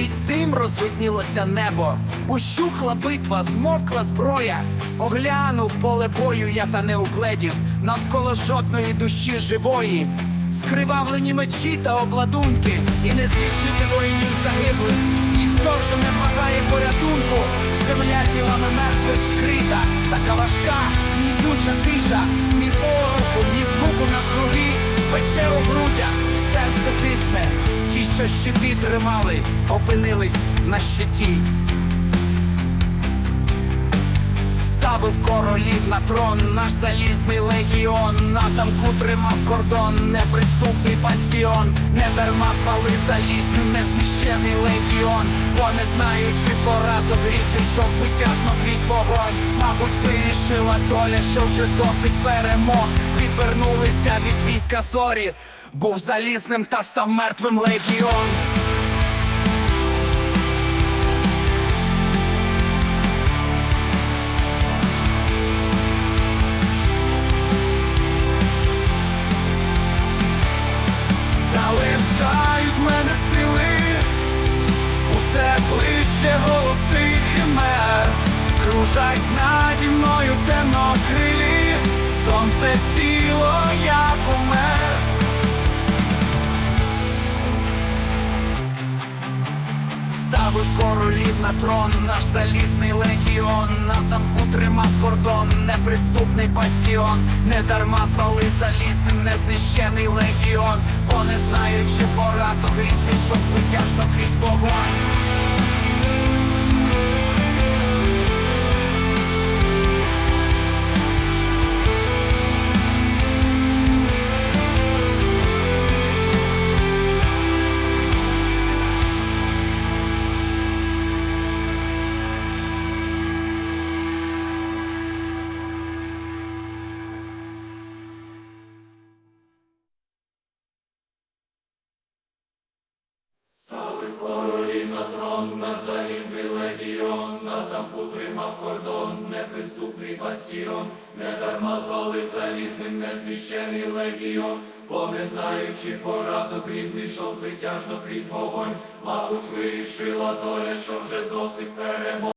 Крізь дим розвиднілося небо, ущухла битва, змовкла зброя. Оглянув поле бою, я та не угледів, навколо жодної душі живої. Скривавлені мечі та обладунки, і не злічити воїнів загиблих. Ніхто вже не благає порятунку, земля тілами мертвих вкрита, така важка, ні ключа тиша, ні пороху, ні звуку навкруги, пече у. Що щити тримали, опинились на щиті. Ставив королів на трон, наш залізний легіон, на замку тримав кордон, неприступний бастіон, не дарма звали залізним, незнищений легіон, бо не знаючи поразок грізний, що звитяжно крізь вогонь, мабуть, вирішила доля, що вже досить перемог, відвернулися від війська зорі, був залізним та став мертвим легіон. залишають мене сили, усе ближче голоси химер, кружать наді мною темнокрилі, сонце сіло, я помер. Ставив королів на трон, наш залізний легіон, на замку тримав кордон, неприступний бастіон, не дарма звали залізним, незнищений легіон, бо не знаючи поразок різний, що звитяжно крізь вогонь. Королі на трон, на залізний легіон, на замку тримав кордон, неприступний бастіон, не дарма звали залізним, незвіщений легіон, бо не знаючи поразок, різний йшов звитяжно крізь вогонь, мабуть, вирішила доля, що вже досить перемог.